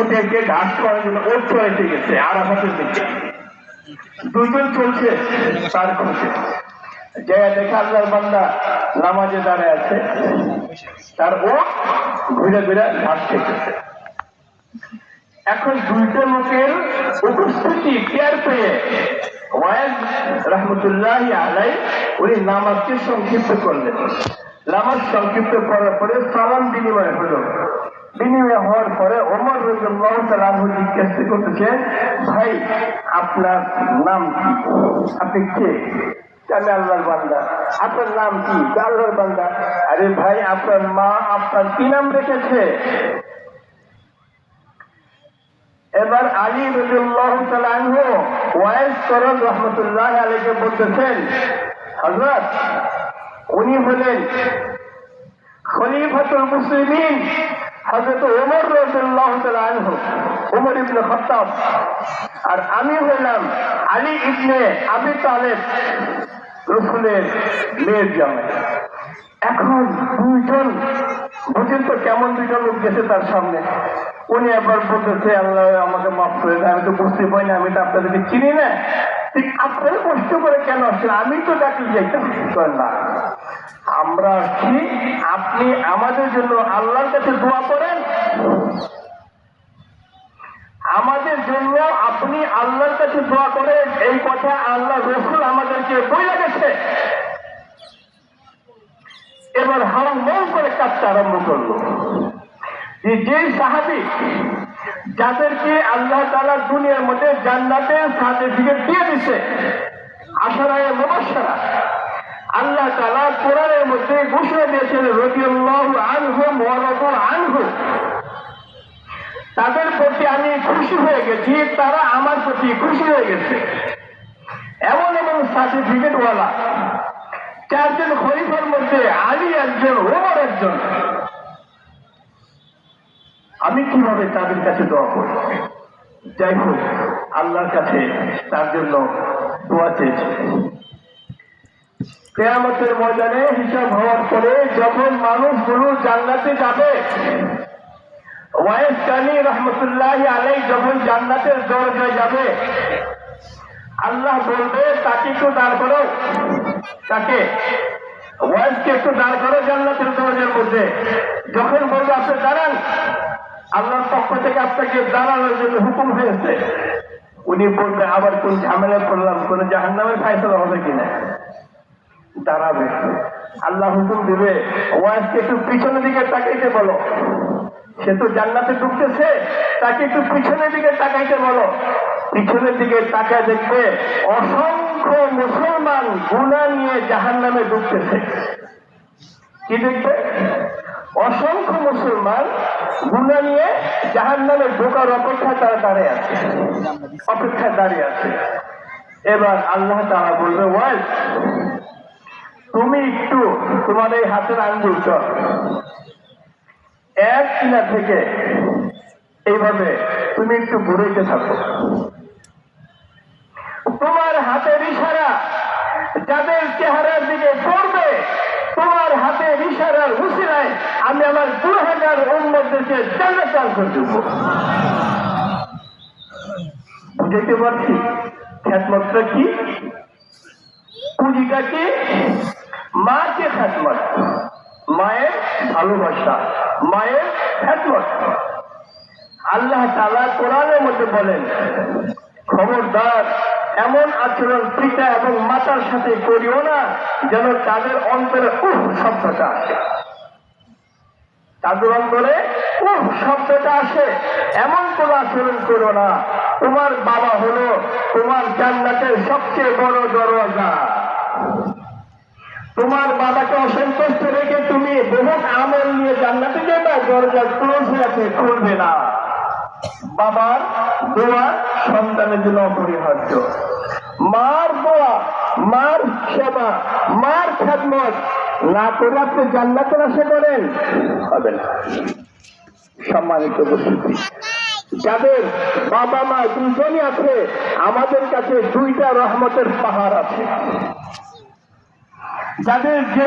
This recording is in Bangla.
ওদেরকে ঘাস করার জন্য ও চলে গেছে, আরাফাতের দিকে। দুজন চলছে তার খুঁজে। যে দেখে আল্লাহর বান্দা নামাজে দাঁড়ায় আছে। তার ও ঘুরে ঘুরে ঘাস খেতেছে। এখন দুইটা লোকের উপস্থিতি টের পেয়ে ওয়াইজ রহমতুল্লাহ আলাই উনি নামাজকে সংক্ষিপ্ত করলেন। নামাজ সংক্ষিপ্ত করার পরে সালাম বিনিময় হলো। জিজ্ঞাসা করতেছে, ভাই, আপনার নাম কি? আপনি কে? আমি আল্লাহর বান্দা। আপনার নাম কি? আল্লাহর বান্দা। আরে ভাই, আপনার মা আপনার কি নাম রেখেছে? এবার আলী রবিউল্লাহ ওয়াইস করন রহমতুল্লাহ আলীকে বলতেছেন হজরত উনি হলেন খলিফাতুল মুসলিমিন। হজরত ওমর রবিউল্লাহ তালাহ ওমর ইবনে খত্তাব। আর আমি হলাম আলী ইবনে আবি তালেব রসুলের মেয়ের জামাই। এখন দুইজন, বুঝেন তো কেমন দুইজন লোক গেছে তার সামনে। উনি একবার বলতেছে, আল্লাহ, আমাকে মাফ করে দেয় আমি তো বুঝতে পারি না, আমি তো আপনাদেরকে চিনি না। ঠিক আপনারা কষ্ট করে কেন আসছেন? আমি তো ডাকলে যাইতাম না। আমরা আসছি আপনি আমাদের জন্য আল্লাহর কাছে দোয়া করেন। আমাদের জন্য আপনি আল্লাহর কাছে দোয়া করেন। এই কথা আল্লাহ রসুল আমাদেরকে বলে গেছে। এবার হারাম মৌ করে কাজটা আরম্ভ করল। যে সাহাবি যাদেরকে আল্লাহ তালা দুনিয়ার মধ্যে জান্নাতের সার্টিফিকেট দিয়ে দিছে আশারায় মুবাসারা আল্লাহ তালা কোরআনের তাদের প্রতি আমি খুশি হয়ে গেছি, তারা আমার প্রতি খুশি হয়ে গেছে। এমন এমন সার্টিফিকেটওয়ালা। চারজন খলিফার মধ্যে আলী একজন, ওমর একজন। আমি কীভাবে তাদের কাছে দোয়া করি যাই হোক, আল্লাহর কাছে তার জন্য দোয়া চেয়েছি। কেয়ামতের ময়দানে হিসাব হওয়ার পরে যখন মানুষগুলো জান্নাতে যাবে, ওয়াইস কানি রহমতুল্লাহ আলাই যখন জান্নাতের দরজায় যাবে, আল্লাহ বলবে, তাকে একটু দাঁড় করো। তাকে? ওয়াইসকে একটু দাঁড় করো জান্নাতের দরজার মধ্যে। যখন বলবে, আপনি দাঁড়ান। আল্লাহর পক্ষ থেকে আপনাকে দাঁড়ানোর জন্য হুকুম হয়েছে। উনি বলবে, আবার কোন ঝামেলায় পড়লাম, কোন জাহান নামের ফাইসলা হবে কিনা? দাঁড়াবে আল্লাহ হুকুম দিবে ওয়াইসকে একটু পিছনের দিকে তাকাইতে বলো। সে তো জান্নাতে ঢুকতেছে, তাকে একটু পিছনের দিকে তাকাইতে বলো। পিছনের দিকে তাকায় দেখবে অসংখ্য মুসলমান গুণা নিয়ে জাহান নামে ঢুকতেছে। কি দেখবে? অসংখ্য মুসলমান গুণা নিয়ে জাহান নামে ঢোকার অপেক্ষায় তারা দাঁড়িয়ে আছে। অপেক্ষায় দাঁড়িয়ে আছে। এবার আল্লাহ তারা বলবে ওয়াইজ তুমি একটু তোমার এই হাতের আঙ্গুল চল এক কিনা থেকে এইভাবে তুমি একটু ঘুরেতে থাকো। তোমার হাতের ইশারা যাদের চেহারার দিকে পড়বে, তোমার হাতের ইশারার হুসিনায় আমি আমার দু হাজার উন্মতদেরকে জান্নাত দান করে দেবো। বুঝতে পারছি? খ্যাতমতটা কি? পুঁজিটা কি? মাকে খ্যাতমত। মায়ের ভালোবাসা, মায়ের খ্যাতমত। আল্লাহ তালা কোরআনের মধ্যে বলেন, খবরদার, এমন আচরণ পিতা এবং মাতার সাথে করিও না যেন তাদের অন্তরে উহ শব্দটা আসে। তাদের অন্তরে উহ শব্দটা আসে, এমন কোন আচরণ করো না। তোমার বাবা হলো তোমার জান্নাতের সবচেয়ে বড় দরজা তোমার বাবাকে অসন্তুষ্ট রেখে তুমি বহু আমল নিয়ে জান্নাতে যাবে, দরজা ক্লোজ হয়ে আছে, খুলবে না। বাবার দোয়া সন্তানের জন্য অপরিহার্য। মার দোয়া, মার সেবা, মার খেদমত না করে আপনি জান্নাতের আশা করেন, হবে না। সম্মানিত উপস্থিতি। যাদের বাবা, মা দুজনই আছে, আমাদের কাছে দুইটা রহমতের পাহাড় আছে। যাদের যে